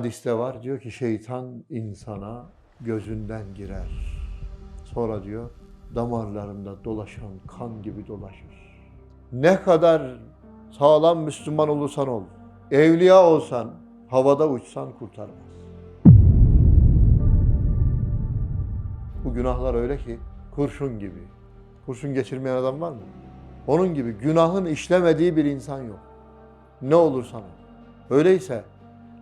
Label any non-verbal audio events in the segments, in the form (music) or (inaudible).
Hadiste var diyor ki şeytan insana gözünden girer. Sonra diyor damarlarında dolaşan kan gibi dolaşır. Ne kadar sağlam Müslüman olursan ol, evliya olsan, havada uçsan kurtarmaz. Bu günahlar öyle ki kurşun gibi. Kurşun geçirmeyen adam var mı? Onun gibi günahın işlemediği bir insan yok. Ne olursan ol. Öyleyse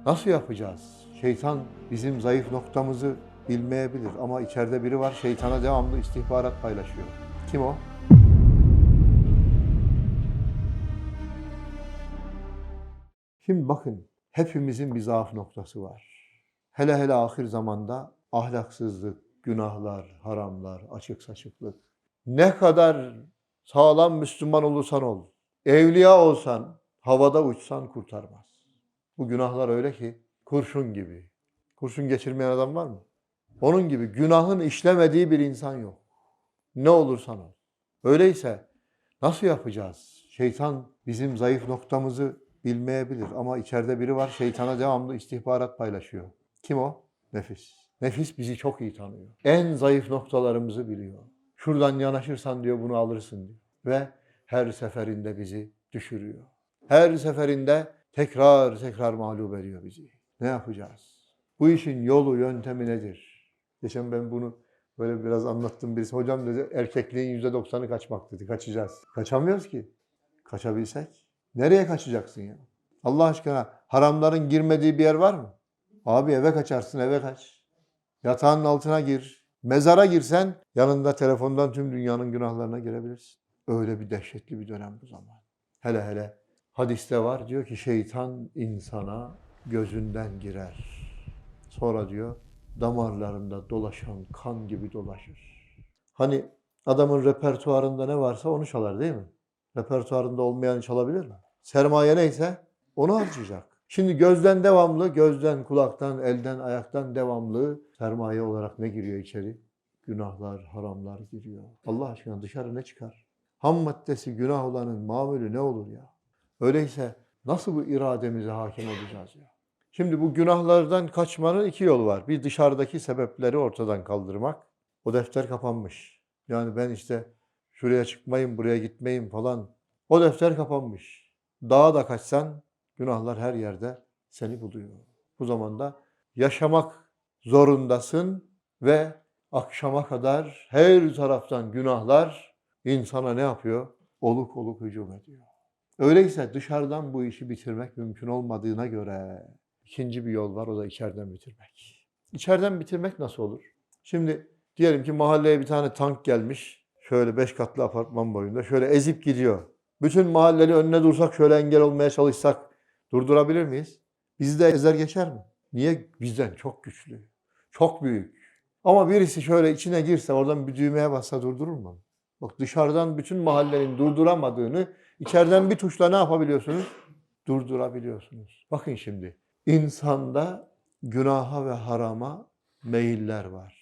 Nasıl yapacağız? Şeytan bizim zayıf noktamızı bilmeyebilir ama içeride biri var şeytana devamlı istihbarat paylaşıyor. Kim o? Şimdi bakın hepimizin bir zaaf noktası var. Hele hele ahir zamanda ahlaksızlık, günahlar, haramlar, açık saçıklık. Ne kadar sağlam Müslüman olursan ol, evliya olsan, havada uçsan kurtarmaz. Bu günahlar öyle ki kurşun gibi. Kurşun geçirmeyen adam var mı? Onun gibi günahın işlemediği bir insan yok. Ne olursan ol. Öyleyse nasıl yapacağız? Şeytan bizim zayıf noktamızı bilmeyebilir ama içeride biri var şeytana devamlı istihbarat paylaşıyor. Kim o? Nefis. Nefis bizi çok iyi tanıyor. En zayıf noktalarımızı biliyor. Şuradan yanaşırsan diyor bunu alırsın diyor. Ve her seferinde bizi düşürüyor. Her seferinde tekrar tekrar mağlup ediyor bizi. Ne yapacağız? Bu işin yolu, yöntemi nedir? Geçen ben bunu böyle biraz anlattım birisi. Hocam dedi erkekliğin yüzde doksanı kaçmak dedi. Kaçacağız. Kaçamıyoruz ki. Kaçabilsek. Nereye kaçacaksın ya? Allah aşkına haramların girmediği bir yer var mı? Abi eve kaçarsın eve kaç. Yatağın altına gir. Mezara girsen yanında telefondan tüm dünyanın günahlarına girebilirsin. Öyle bir dehşetli bir dönem bu zaman. Hele hele Hadiste var diyor ki şeytan insana gözünden girer. Sonra diyor damarlarında dolaşan kan gibi dolaşır. Hani adamın repertuarında ne varsa onu çalar değil mi? Repertuarında olmayanı çalabilir mi? Sermaye neyse onu harcayacak. Şimdi gözden devamlı, gözden, kulaktan, elden, ayaktan devamlı sermaye olarak ne giriyor içeri? Günahlar, haramlar giriyor. Allah aşkına dışarı ne çıkar? Ham maddesi günah olanın mamülü ne olur ya? Öyleyse nasıl bu irademize hakim olacağız ya? Şimdi bu günahlardan kaçmanın iki yolu var. Bir dışarıdaki sebepleri ortadan kaldırmak. O defter kapanmış. Yani ben işte şuraya çıkmayayım, buraya gitmeyeyim falan. O defter kapanmış. Dağa da kaçsan günahlar her yerde seni buluyor. Bu zamanda yaşamak zorundasın ve akşama kadar her taraftan günahlar insana ne yapıyor? Oluk oluk hücum ediyor. Öyleyse dışarıdan bu işi bitirmek mümkün olmadığına göre ikinci bir yol var o da içeriden bitirmek. İçeriden bitirmek nasıl olur? Şimdi diyelim ki mahalleye bir tane tank gelmiş. Şöyle beş katlı apartman boyunda şöyle ezip gidiyor. Bütün mahalleli önüne dursak şöyle engel olmaya çalışsak durdurabilir miyiz? Bizi de ezer geçer mi? Niye? Bizden çok güçlü. Çok büyük. Ama birisi şöyle içine girse oradan bir düğmeye bassa durdurur mu? Bak dışarıdan bütün mahallenin durduramadığını İçeriden bir tuşla ne yapabiliyorsunuz? Durdurabiliyorsunuz. Bakın şimdi. insanda günaha ve harama meyiller var.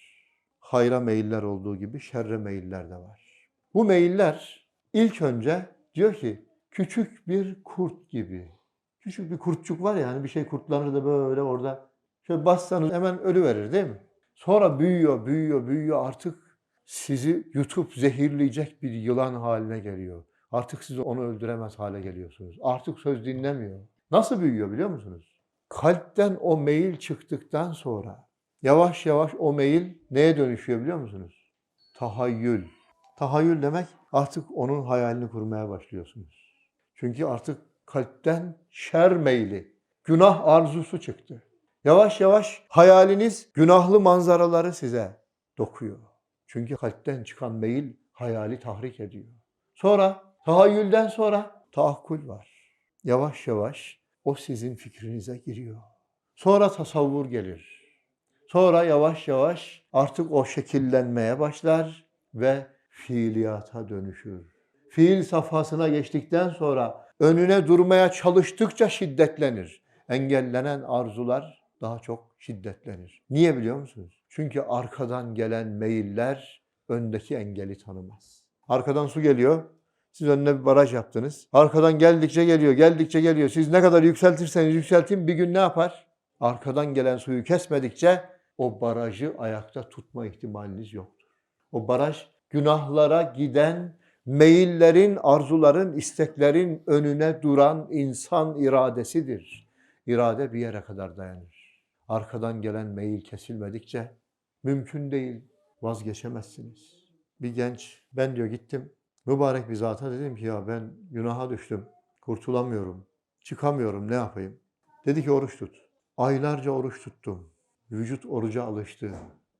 Hayra meyiller olduğu gibi şerre meyiller de var. Bu meyiller ilk önce diyor ki küçük bir kurt gibi. Küçük bir kurtçuk var ya hani bir şey kurtlanır da böyle orada şöyle bassanız hemen ölü verir değil mi? Sonra büyüyor, büyüyor, büyüyor artık sizi yutup zehirleyecek bir yılan haline geliyor. Artık siz onu öldüremez hale geliyorsunuz. Artık söz dinlemiyor. Nasıl büyüyor biliyor musunuz? Kalpten o meyil çıktıktan sonra yavaş yavaş o meyil neye dönüşüyor biliyor musunuz? Tahayyül. Tahayyül demek artık onun hayalini kurmaya başlıyorsunuz. Çünkü artık kalpten şer meyli, günah arzusu çıktı. Yavaş yavaş hayaliniz günahlı manzaraları size dokuyor. Çünkü kalpten çıkan meyil hayali tahrik ediyor. Sonra Tahayyülden sonra tahakkül var. Yavaş yavaş o sizin fikrinize giriyor. Sonra tasavvur gelir. Sonra yavaş yavaş artık o şekillenmeye başlar ve fiiliyata dönüşür. Fiil safhasına geçtikten sonra önüne durmaya çalıştıkça şiddetlenir. Engellenen arzular daha çok şiddetlenir. Niye biliyor musunuz? Çünkü arkadan gelen meyiller öndeki engeli tanımaz. Arkadan su geliyor, siz önüne bir baraj yaptınız. Arkadan geldikçe geliyor, geldikçe geliyor. Siz ne kadar yükseltirseniz yükseltin bir gün ne yapar? arkadan gelen suyu kesmedikçe o barajı ayakta tutma ihtimaliniz yoktur. O baraj günahlara giden meyillerin, arzuların, isteklerin önüne duran insan iradesidir. İrade bir yere kadar dayanır. Arkadan gelen meyil kesilmedikçe mümkün değil, vazgeçemezsiniz. Bir genç, ben diyor gittim, mübarek bir zata dedim ki ya ben günaha düştüm, kurtulamıyorum, çıkamıyorum, ne yapayım? Dedi ki oruç tut. Aylarca oruç tuttum. Vücut oruca alıştı.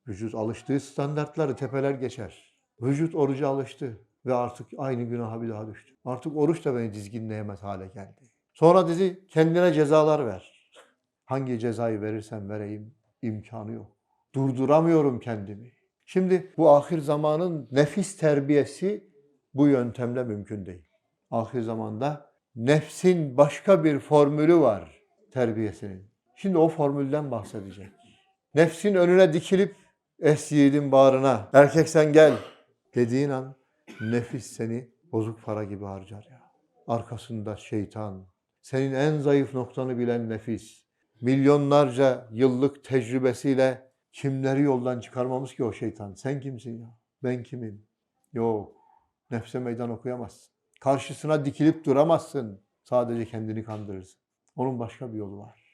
Vücut alıştığı standartları tepeler geçer. Vücut oruca alıştı ve artık aynı günaha bir daha düştü. Artık oruç da beni dizginleyemez hale geldi. Sonra dedi kendine cezalar ver. Hangi cezayı verirsen vereyim imkanı yok. Durduramıyorum kendimi. Şimdi bu ahir zamanın nefis terbiyesi bu yöntemle mümkün değil. Ahir zamanda nefsin başka bir formülü var terbiyesinin. Şimdi o formülden bahsedecek. Nefsin önüne dikilip es yiğidin bağrına erkek sen gel dediğin an nefis seni bozuk para gibi harcar ya. Arkasında şeytan, senin en zayıf noktanı bilen nefis, milyonlarca yıllık tecrübesiyle kimleri yoldan çıkarmamış ki o şeytan. Sen kimsin ya? Ben kimim? Yok. Nefse meydan okuyamazsın. Karşısına dikilip duramazsın. Sadece kendini kandırırsın. Onun başka bir yolu var.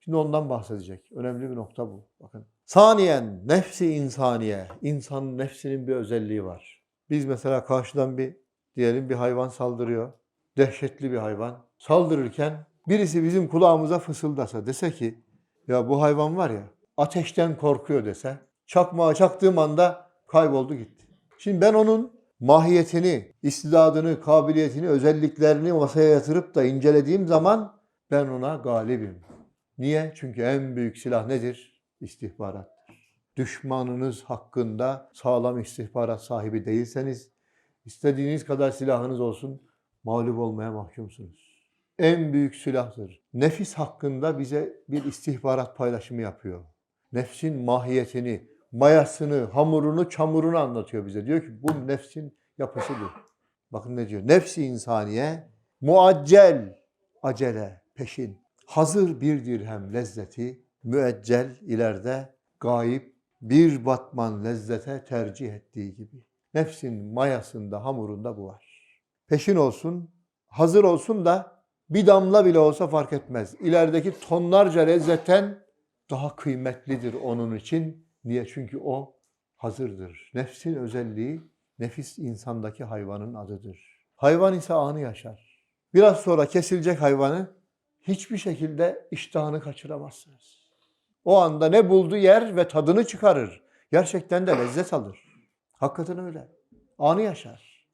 Şimdi ondan bahsedecek. Önemli bir nokta bu. Bakın. Saniyen nefsi insaniye. İnsanın nefsinin bir özelliği var. Biz mesela karşıdan bir diyelim bir hayvan saldırıyor. Dehşetli bir hayvan. Saldırırken birisi bizim kulağımıza fısıldasa dese ki ya bu hayvan var ya ateşten korkuyor dese çakmağa çaktığım anda kayboldu gitti. Şimdi ben onun mahiyetini, istidadını, kabiliyetini, özelliklerini masaya yatırıp da incelediğim zaman ben ona galibim. Niye? Çünkü en büyük silah nedir? İstihbarattır. Düşmanınız hakkında sağlam istihbarat sahibi değilseniz, istediğiniz kadar silahınız olsun, mağlup olmaya mahkumsunuz. En büyük silahtır. Nefis hakkında bize bir istihbarat paylaşımı yapıyor. Nefsin mahiyetini, mayasını, hamurunu, çamurunu anlatıyor bize. Diyor ki bu nefsin yapısıdır. Bakın ne diyor? Nefsi insaniye muaccel, acele, peşin. Hazır bir dirhem lezzeti, müeccel ileride gayip bir batman lezzete tercih ettiği gibi. Nefsin mayasında, hamurunda bu var. Peşin olsun, hazır olsun da bir damla bile olsa fark etmez. İlerideki tonlarca lezzetten daha kıymetlidir onun için. Niye? Çünkü o hazırdır. Nefsin özelliği, nefis insandaki hayvanın adıdır. Hayvan ise anı yaşar. Biraz sonra kesilecek hayvanı hiçbir şekilde iştahını kaçıramazsınız. O anda ne buldu yer ve tadını çıkarır. Gerçekten de lezzet alır. Hakikaten öyle. Anı yaşar.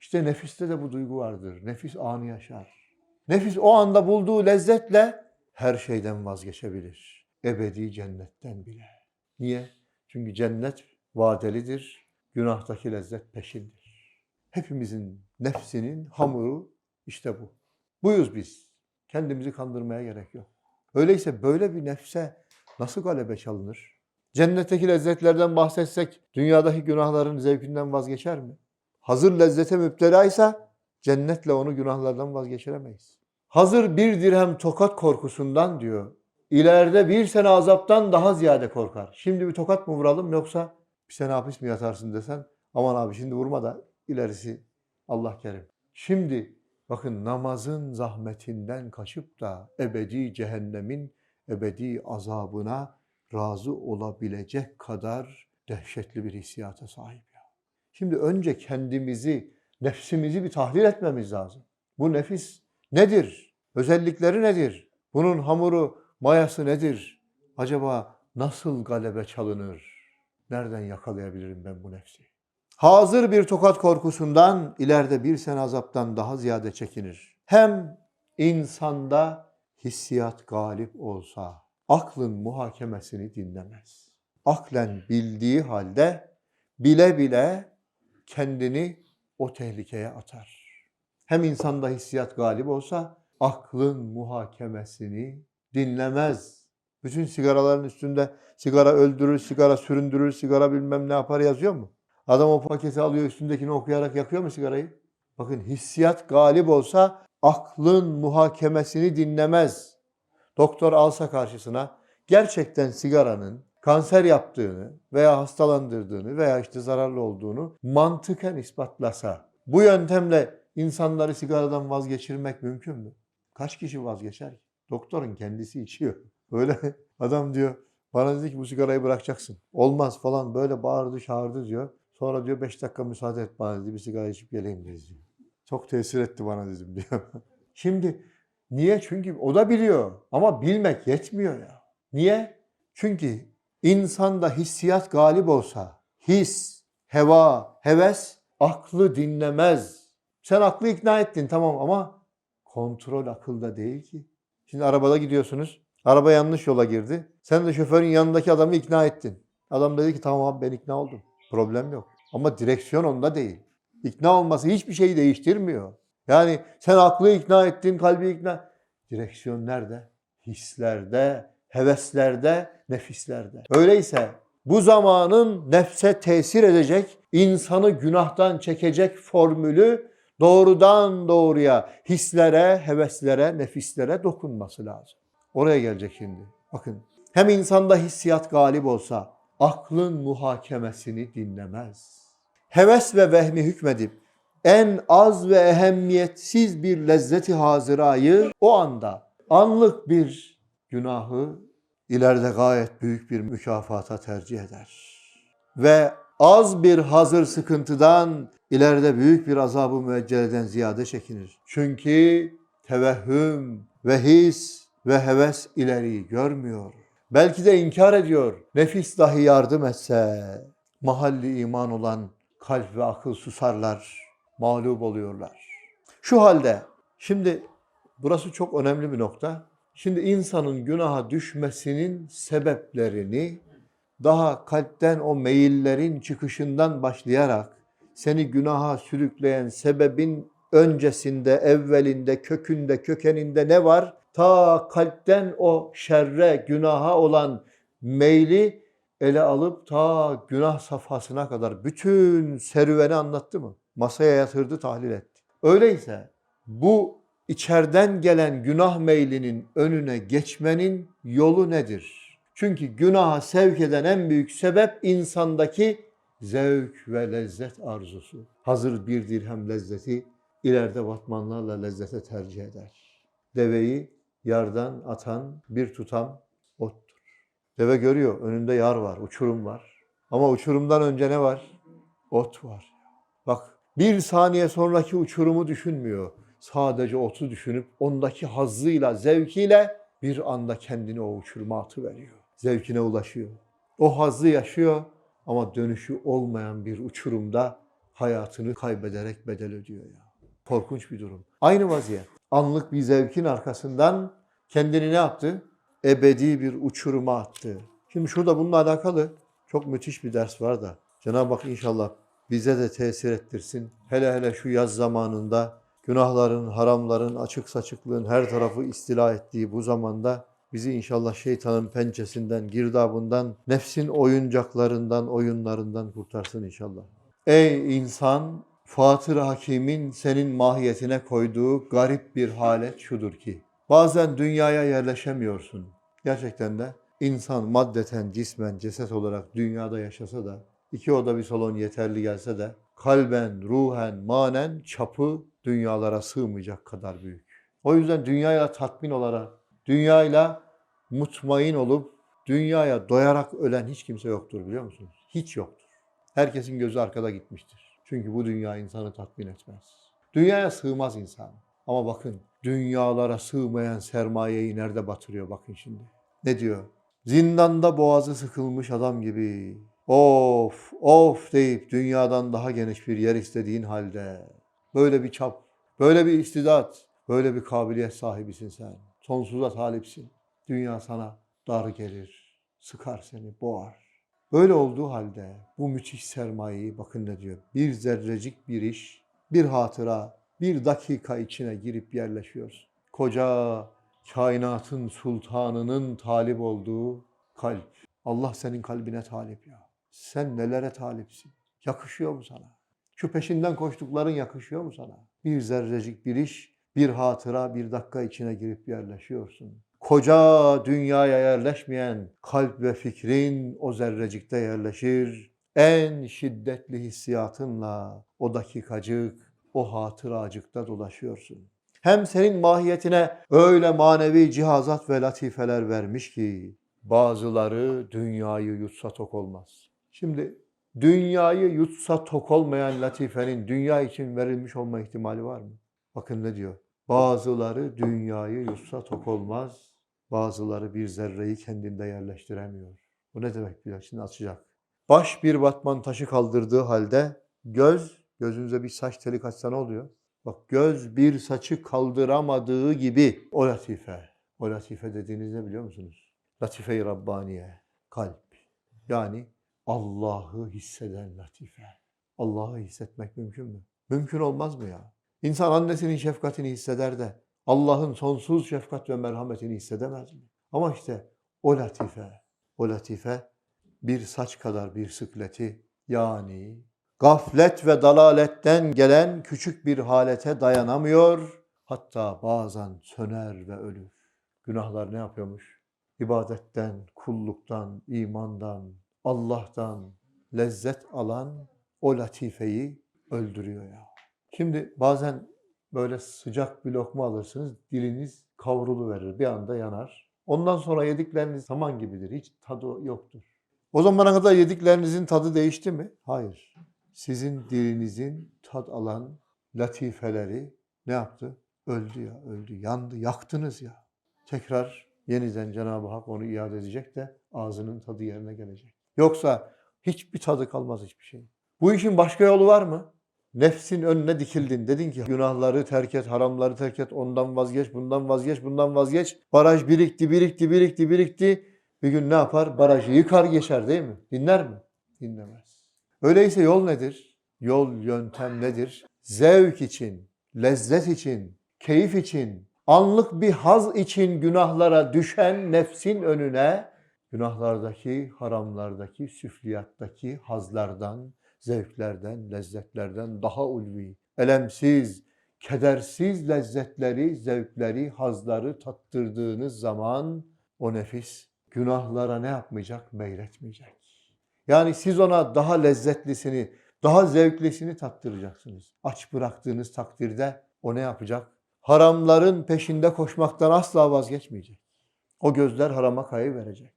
İşte nefiste de bu duygu vardır. Nefis anı yaşar. Nefis o anda bulduğu lezzetle her şeyden vazgeçebilir. Ebedi cennetten bile. Niye? Çünkü cennet vadelidir. Günahtaki lezzet peşindir. Hepimizin nefsinin hamuru işte bu. Buyuz biz. Kendimizi kandırmaya gerek yok. Öyleyse böyle bir nefse nasıl galebe çalınır? Cennetteki lezzetlerden bahsetsek dünyadaki günahların zevkinden vazgeçer mi? Hazır lezzete müptelaysa cennetle onu günahlardan vazgeçiremeyiz. Hazır bir dirhem tokat korkusundan diyor. İleride bir sene azaptan daha ziyade korkar. Şimdi bir tokat mı vuralım yoksa bir sene hapis mi yatarsın desen aman abi şimdi vurma da ilerisi Allah kerim. Şimdi bakın namazın zahmetinden kaçıp da ebedi cehennemin ebedi azabına razı olabilecek kadar dehşetli bir hissiyata sahip ya. Şimdi önce kendimizi, nefsimizi bir tahlil etmemiz lazım. Bu nefis nedir? Özellikleri nedir? Bunun hamuru, mayası nedir? Acaba nasıl galebe çalınır? Nereden yakalayabilirim ben bu nefsi? Hazır bir tokat korkusundan ileride bir sene azaptan daha ziyade çekinir. Hem insanda hissiyat galip olsa aklın muhakemesini dinlemez. Aklen bildiği halde bile bile kendini o tehlikeye atar. Hem insanda hissiyat galip olsa aklın muhakemesini dinlemez. Bütün sigaraların üstünde sigara öldürür, sigara süründürür, sigara bilmem ne yapar yazıyor mu? Adam o paketi alıyor üstündekini okuyarak yakıyor mu sigarayı? Bakın hissiyat galip olsa aklın muhakemesini dinlemez. Doktor alsa karşısına gerçekten sigaranın kanser yaptığını veya hastalandırdığını veya işte zararlı olduğunu mantıken ispatlasa bu yöntemle insanları sigaradan vazgeçirmek mümkün mü? Kaç kişi vazgeçer ki? Doktorun kendisi içiyor. (laughs) Öyle adam diyor bana dedi ki bu sigarayı bırakacaksın. Olmaz falan böyle bağırdı çağırdı diyor. Sonra diyor 5 dakika müsaade et bana dedi bir sigara içip geleyim dedi diyor. Çok tesir etti bana dedim diyor. (laughs) Şimdi niye? Çünkü o da biliyor ama bilmek yetmiyor ya. Niye? Çünkü insanda hissiyat galip olsa, his, heva, heves aklı dinlemez. Sen aklı ikna ettin tamam ama kontrol akılda değil ki. Şimdi arabada gidiyorsunuz. Araba yanlış yola girdi. Sen de şoförün yanındaki adamı ikna ettin. Adam dedi ki tamam abi ben ikna oldum. Problem yok. Ama direksiyon onda değil. İkna olması hiçbir şeyi değiştirmiyor. Yani sen aklı ikna ettin, kalbi ikna. Direksiyon nerede? Hislerde, heveslerde, nefislerde. Öyleyse bu zamanın nefse tesir edecek, insanı günahtan çekecek formülü doğrudan doğruya hislere, heveslere, nefislere dokunması lazım. Oraya gelecek şimdi. Bakın hem insanda hissiyat galip olsa aklın muhakemesini dinlemez. Heves ve vehmi hükmedip en az ve ehemmiyetsiz bir lezzeti hazırayı o anda anlık bir günahı ileride gayet büyük bir mükafata tercih eder. Ve az bir hazır sıkıntıdan ileride büyük bir azabı müecceleden ziyade çekinir. Çünkü tevehhüm ve his ve heves ileriyi görmüyor. Belki de inkar ediyor. Nefis dahi yardım etse mahalli iman olan kalp ve akıl susarlar, mağlup oluyorlar. Şu halde şimdi burası çok önemli bir nokta. Şimdi insanın günaha düşmesinin sebeplerini daha kalpten o meyillerin çıkışından başlayarak seni günaha sürükleyen sebebin öncesinde, evvelinde, kökünde, kökeninde ne var? Ta kalpten o şerre, günaha olan meyli ele alıp ta günah safhasına kadar bütün serüveni anlattı mı? Masaya yatırdı, tahlil etti. Öyleyse bu içeriden gelen günah meylinin önüne geçmenin yolu nedir? Çünkü günaha sevk eden en büyük sebep insandaki zevk ve lezzet arzusu. Hazır bir dirhem lezzeti ileride batmanlarla lezzete tercih eder. Deveyi yardan atan bir tutam ottur. Deve görüyor önünde yar var, uçurum var. Ama uçurumdan önce ne var? Ot var. Bak bir saniye sonraki uçurumu düşünmüyor. Sadece otu düşünüp ondaki hazzıyla, zevkiyle bir anda kendini o uçuruma atıveriyor. Zevkine ulaşıyor. O hazzı yaşıyor ama dönüşü olmayan bir uçurumda hayatını kaybederek bedel ödüyor ya. Korkunç bir durum. Aynı vaziyet. Anlık bir zevkin arkasından kendini ne yaptı? Ebedi bir uçuruma attı. Şimdi şurada bununla alakalı çok müthiş bir ders var da Cenab-ı Hak inşallah bize de tesir ettirsin. Hele hele şu yaz zamanında günahların, haramların, açık saçıklığın her tarafı istila ettiği bu zamanda bizi inşallah şeytanın pençesinden, girdabından, nefsin oyuncaklarından, oyunlarından kurtarsın inşallah. Ey insan, Fatır Hakim'in senin mahiyetine koyduğu garip bir halet şudur ki, bazen dünyaya yerleşemiyorsun. Gerçekten de insan maddeten, cismen, ceset olarak dünyada yaşasa da, iki oda bir salon yeterli gelse de, kalben, ruhen, manen çapı dünyalara sığmayacak kadar büyük. O yüzden dünyayla tatmin olarak, dünyayla mutmain olup dünyaya doyarak ölen hiç kimse yoktur biliyor musunuz? Hiç yoktur. Herkesin gözü arkada gitmiştir. Çünkü bu dünya insanı tatmin etmez. Dünyaya sığmaz insan. Ama bakın dünyalara sığmayan sermayeyi nerede batırıyor bakın şimdi. Ne diyor? Zindanda boğazı sıkılmış adam gibi. Of of deyip dünyadan daha geniş bir yer istediğin halde böyle bir çap, böyle bir istidat, böyle bir kabiliyet sahibisin sen. Sonsuza talipsin. Dünya sana dar gelir, sıkar seni, boğar. Böyle olduğu halde bu müthiş sermayeyi bakın ne diyor. Bir zerrecik bir iş, bir hatıra, bir dakika içine girip yerleşiyorsun. Koca kainatın sultanının talip olduğu kalp. Allah senin kalbine talip ya. Sen nelere talipsin? Yakışıyor mu sana? Şu peşinden koştukların yakışıyor mu sana? Bir zerrecik bir iş, bir hatıra, bir dakika içine girip yerleşiyorsun. koca dünyaya yerleşmeyen kalp ve fikrin o zerrecikte yerleşir. En şiddetli hissiyatınla o dakikacık, o hatıracıkta dolaşıyorsun. Hem senin mahiyetine öyle manevi cihazat ve latifeler vermiş ki bazıları dünyayı yutsa tok olmaz. Şimdi dünyayı yutsa tok olmayan latifenin dünya için verilmiş olma ihtimali var mı? Bakın ne diyor? Bazıları dünyayı yutsa tok olmaz, bazıları bir zerreyi kendinde yerleştiremiyor. Bu ne demek biliyor? Şimdi açacak. Baş bir batman taşı kaldırdığı halde göz, gözünüze bir saç teli kaçsa ne oluyor? Bak göz bir saçı kaldıramadığı gibi o latife. O latife dediğiniz ne biliyor musunuz? Latife-i Rabbaniye, kalp. Yani Allah'ı hisseden latife. Allah'ı hissetmek mümkün mü? Mümkün olmaz mı ya? İnsan annesinin şefkatini hisseder de Allah'ın sonsuz şefkat ve merhametini hissedemez mi? Ama işte o latife, o latife bir saç kadar bir sıkleti yani gaflet ve dalaletten gelen küçük bir halete dayanamıyor. Hatta bazen söner ve ölür. Günahlar ne yapıyormuş? İbadetten, kulluktan, imandan, Allah'tan lezzet alan o latifeyi öldürüyor ya. Şimdi bazen böyle sıcak bir lokma alırsınız, diliniz kavrulu verir, bir anda yanar. Ondan sonra yedikleriniz saman gibidir, hiç tadı yoktur. O zamana kadar yediklerinizin tadı değişti mi? Hayır. Sizin dilinizin tad alan latifeleri ne yaptı? Öldü ya, öldü, yandı, yaktınız ya. Tekrar yeniden Cenab-ı Hak onu iade edecek de ağzının tadı yerine gelecek. Yoksa hiçbir tadı kalmaz hiçbir şey. Bu işin başka yolu var mı? Nefsin önüne dikildin. Dedin ki günahları terk et, haramları terk et, ondan vazgeç, bundan vazgeç, bundan vazgeç. Baraj birikti, birikti, birikti, birikti. Bir gün ne yapar? Barajı yıkar geçer değil mi? Dinler mi? Dinlemez. Öyleyse yol nedir? Yol, yöntem nedir? Zevk için, lezzet için, keyif için, anlık bir haz için günahlara düşen nefsin önüne günahlardaki, haramlardaki, süfliyattaki hazlardan, zevklerden, lezzetlerden daha ulvi, elemsiz, kedersiz lezzetleri, zevkleri, hazları tattırdığınız zaman o nefis günahlara ne yapmayacak? Meyletmeyecek. Yani siz ona daha lezzetlisini, daha zevklisini tattıracaksınız. Aç bıraktığınız takdirde o ne yapacak? Haramların peşinde koşmaktan asla vazgeçmeyecek. O gözler harama kayıverecek.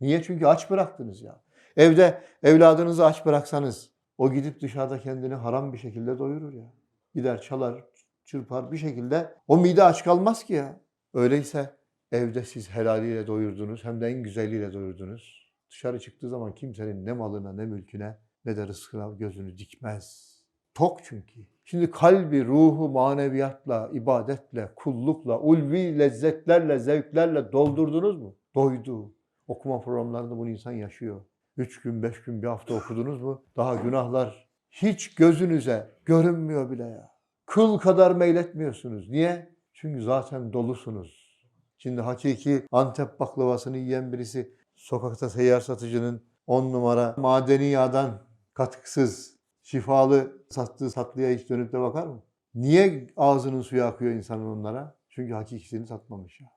Niye? Çünkü aç bıraktınız ya. Evde evladınızı aç bıraksanız o gidip dışarıda kendini haram bir şekilde doyurur ya. Gider çalar, çırpar bir şekilde o mide aç kalmaz ki ya. Öyleyse evde siz helaliyle doyurdunuz hem de en güzeliyle doyurdunuz. Dışarı çıktığı zaman kimsenin ne malına ne mülküne ne de rızkına gözünü dikmez. Tok çünkü. Şimdi kalbi, ruhu, maneviyatla, ibadetle, kullukla, ulvi lezzetlerle, zevklerle doldurdunuz mu? Doydu. Okuma programlarında bunu insan yaşıyor. Üç gün, beş gün, bir hafta okudunuz mu? Daha günahlar hiç gözünüze görünmüyor bile ya. Kıl kadar meyletmiyorsunuz. Niye? Çünkü zaten dolusunuz. Şimdi hakiki Antep baklavasını yiyen birisi sokakta seyyar satıcının on numara madeni yağdan katkısız, şifalı sattığı tatlıya hiç dönüp de bakar mı? Niye ağzının suyu akıyor insanın onlara? Çünkü hakikisini satmamış ya.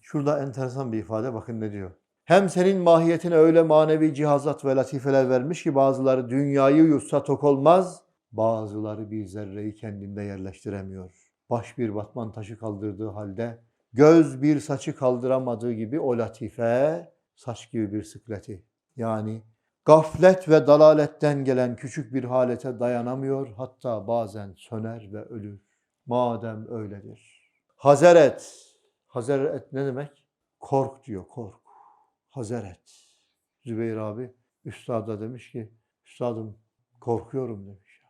Şurada enteresan bir ifade bakın ne diyor. Hem senin mahiyetine öyle manevi cihazat ve latifeler vermiş ki bazıları dünyayı yutsa tok olmaz, bazıları bir zerreyi kendinde yerleştiremiyor. Baş bir batman taşı kaldırdığı halde göz bir saçı kaldıramadığı gibi o latife saç gibi bir sıkleti. Yani gaflet ve dalaletten gelen küçük bir halete dayanamıyor hatta bazen söner ve ölür. Madem öyledir. Hazer et. Ne demek? Kork diyor kork. Hazer et. Zübeyir abi üstada demiş ki üstadım korkuyorum demiş.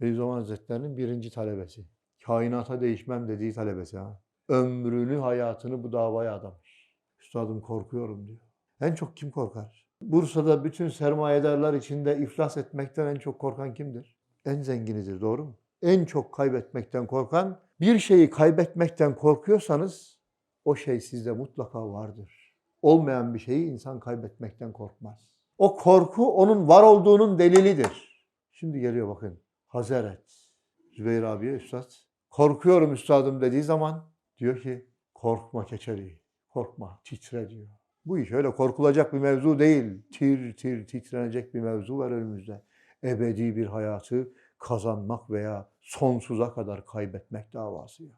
Beyzaman Hazretleri'nin birinci talebesi. Kainata değişmem dediği talebesi ha. Ömrünü, hayatını bu davaya adamış. Üstadım korkuyorum diyor. En çok kim korkar? Bursa'da bütün sermayedarlar içinde iflas etmekten en çok korkan kimdir? En zenginidir, doğru mu? En çok kaybetmekten korkan, bir şeyi kaybetmekten korkuyorsanız o şey sizde mutlaka vardır. Olmayan bir şeyi insan kaybetmekten korkmaz. O korku onun var olduğunun delilidir. Şimdi geliyor bakın. Hazret. Zübeyir abiye üstad. Korkuyorum üstadım dediği zaman diyor ki korkma keçeli. Korkma, titre diyor. Bu iş öyle korkulacak bir mevzu değil. Tir tir titrenecek bir mevzu var önümüzde. Ebedi bir hayatı kazanmak veya sonsuza kadar kaybetmek davası ya.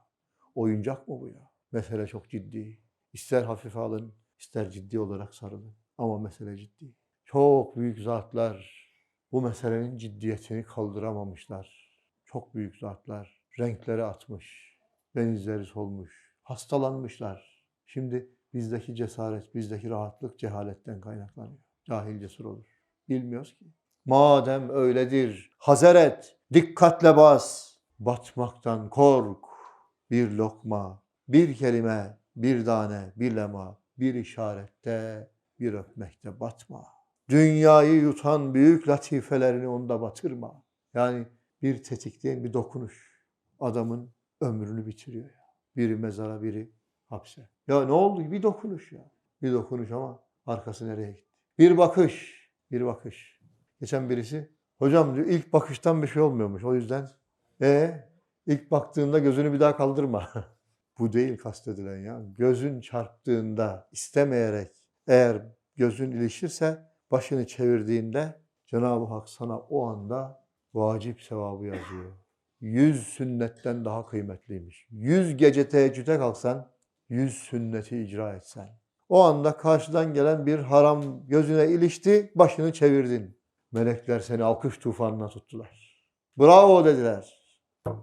Oyuncak mı bu ya? Mesele çok ciddi. İster hafife alın, ister ciddi olarak sarılın. Ama mesele ciddi. Çok büyük zatlar bu meselenin ciddiyetini kaldıramamışlar. Çok büyük zatlar renkleri atmış, benizleri solmuş, hastalanmışlar. Şimdi bizdeki cesaret, bizdeki rahatlık cehaletten kaynaklanıyor. Cahil cesur olur. Bilmiyoruz ki. Madem öyledir, hazır et, dikkatle bas. Batmaktan kork. Bir lokma, bir kelime, bir tane, bir lema, bir işarette, bir öpmekte batma. Dünyayı yutan büyük latifelerini onda batırma. Yani bir tetikleyin, bir dokunuş adamın ömrünü bitiriyor ya. Biri mezara, biri hapse. Ya ne oldu? Bir dokunuş ya. Bir dokunuş ama arkası nereye gitti? Bir bakış, bir bakış. Geçen birisi, hocam diyor ilk bakıştan bir şey olmuyormuş. O yüzden, e ilk baktığında gözünü bir daha kaldırma. (laughs) Bu değil kastedilen ya. Gözün çarptığında istemeyerek eğer gözün ilişirse başını çevirdiğinde Cenab-ı Hak sana o anda vacip sevabı yazıyor. Yüz sünnetten daha kıymetliymiş. Yüz gece teheccüde kalksan, yüz sünneti icra etsen. O anda karşıdan gelen bir haram gözüne ilişti, başını çevirdin. Melekler seni alkış tufanına tuttular. Bravo dediler.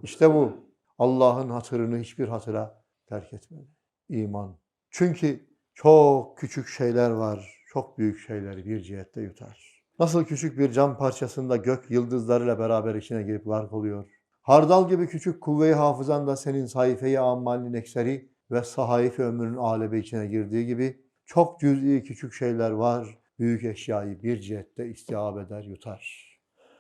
İşte bu. Allah'ın hatırını hiçbir hatıra terk etmedi. İman. Çünkü çok küçük şeyler var, çok büyük şeyleri bir cihette yutar. Nasıl küçük bir cam parçasında gök yıldızlarıyla beraber içine girip gark oluyor. Hardal gibi küçük kuvve-i hafızan da senin sayfeyi ammalin ekseri ve sahayif ömrünün alebe içine girdiği gibi çok cüz'i küçük şeyler var. Büyük eşyayı bir cihette istihab eder, yutar.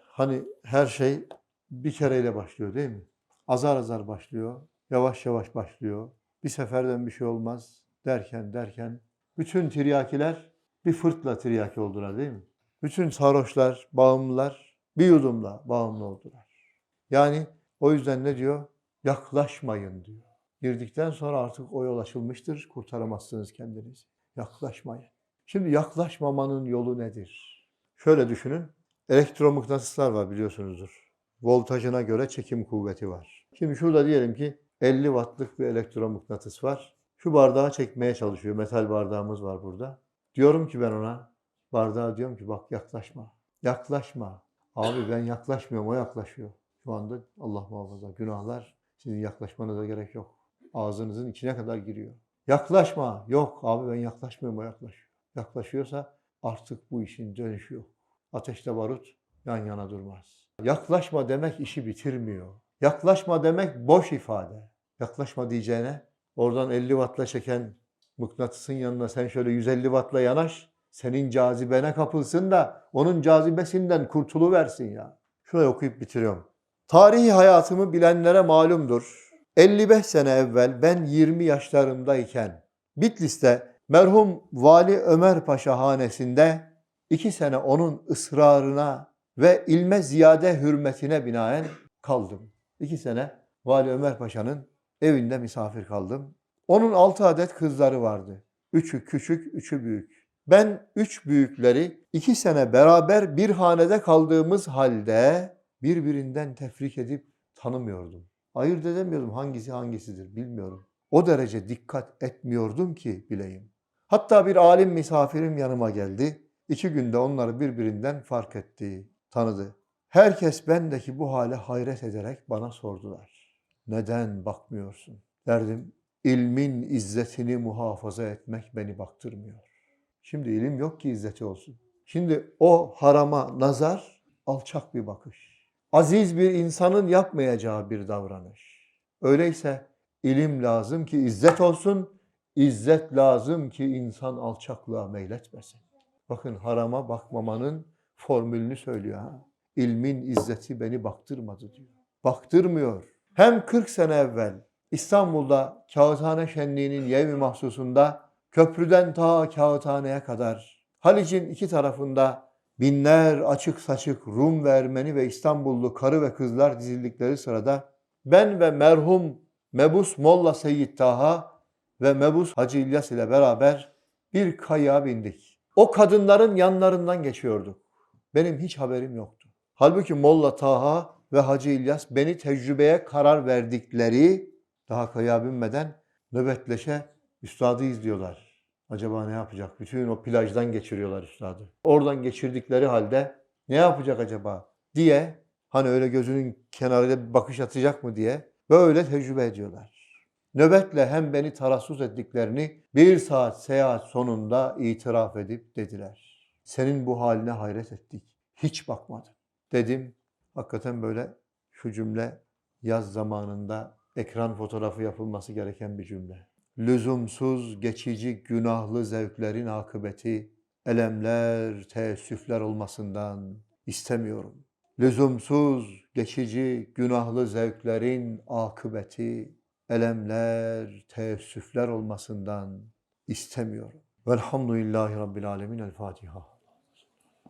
Hani her şey bir kereyle başlıyor değil mi? Azar azar başlıyor, yavaş yavaş başlıyor. Bir seferden bir şey olmaz derken derken bütün tiryakiler bir fırtla tiryaki oldular değil mi? Bütün sarhoşlar, bağımlılar bir yudumla bağımlı oldular. Yani o yüzden ne diyor? Yaklaşmayın diyor. Girdikten sonra artık o yol açılmıştır. Kurtaramazsınız kendinizi. Yaklaşmayın. Şimdi yaklaşmamanın yolu nedir? Şöyle düşünün. Elektromıknatıslar var biliyorsunuzdur. Voltajına göre çekim kuvveti var. Şimdi şurada diyelim ki 50 wattlık bir elektromıknatıs var. Şu bardağı çekmeye çalışıyor. Metal bardağımız var burada. Diyorum ki ben ona, bardağa diyorum ki bak yaklaşma. Yaklaşma. Abi ben yaklaşmıyorum, o yaklaşıyor. Şu anda Allah muhafaza günahlar sizin yaklaşmanıza gerek yok. Ağzınızın içine kadar giriyor. Yaklaşma. Yok abi ben yaklaşmıyorum o yaklaşıyor. Yaklaşıyorsa artık bu işin dönüşü yok. Ateşte barut yan yana durmaz. Yaklaşma demek işi bitirmiyor. Yaklaşma demek boş ifade. Yaklaşma diyeceğine oradan 50 wattla çeken mıknatısın yanına sen şöyle 150 wattla yanaş. Senin cazibene kapılsın da onun cazibesinden kurtuluversin ya. Şurayı okuyup bitiriyorum. Tarihi hayatımı bilenlere malumdur. 55 sene evvel ben 20 yaşlarımdayken Bitlis'te merhum Vali Ömer Paşa hanesinde iki sene onun ısrarına ve ilme ziyade hürmetine binaen kaldım. İki sene Vali Ömer Paşa'nın evinde misafir kaldım. Onun altı adet kızları vardı. Üçü küçük, üçü büyük. Ben üç büyükleri iki sene beraber bir hanede kaldığımız halde birbirinden tefrik edip tanımıyordum. Ayırt edemiyordum hangisi hangisidir bilmiyorum. O derece dikkat etmiyordum ki bileyim. Hatta bir alim misafirim yanıma geldi. İki günde onları birbirinden fark etti, tanıdı. Herkes bendeki bu hale hayret ederek bana sordular. Neden bakmıyorsun? Derdim, ilmin izzetini muhafaza etmek beni baktırmıyor. Şimdi ilim yok ki izzeti olsun. Şimdi o harama nazar alçak bir bakış. Aziz bir insanın yapmayacağı bir davranış. Öyleyse ilim lazım ki izzet olsun, izzet lazım ki insan alçaklığa meyletmesin. Bakın harama bakmamanın formülünü söylüyor ha. İlmin izzeti beni baktırmadı diyor. Baktırmıyor. Hem 40 sene evvel İstanbul'da Kağıthane Şenliği'nin yevmi mahsusunda köprüden ta Kağıthane'ye kadar Halic'in iki tarafında binler açık saçık Rum ve Ermeni ve İstanbullu karı ve kızlar dizildikleri sırada ben ve merhum Mebus Molla Seyyid Taha ve Mebus Hacı İlyas ile beraber bir kayığa bindik. O kadınların yanlarından geçiyorduk. Benim hiç haberim yoktu. Halbuki Molla Taha ve Hacı İlyas beni tecrübeye karar verdikleri daha kayığa binmeden nöbetleşe üstadı izliyorlar. Acaba ne yapacak? Bütün o plajdan geçiriyorlar üstadı. Oradan geçirdikleri halde ne yapacak acaba diye hani öyle gözünün kenarıyla bir bakış atacak mı diye böyle tecrübe ediyorlar. Nöbetle hem beni tarassuz ettiklerini bir saat seyahat sonunda itiraf edip dediler. Senin bu haline hayret ettik. Hiç bakmadın. Dedim. Hakikaten böyle şu cümle yaz zamanında ekran fotoğrafı yapılması gereken bir cümle. Lüzumsuz, geçici, günahlı zevklerin akıbeti, elemler, teessüfler olmasından istemiyorum. Lüzumsuz, geçici, günahlı zevklerin akıbeti, elemler, teessüfler olmasından istemiyorum. Velhamdülillahi Rabbil Alemin. El Fatiha.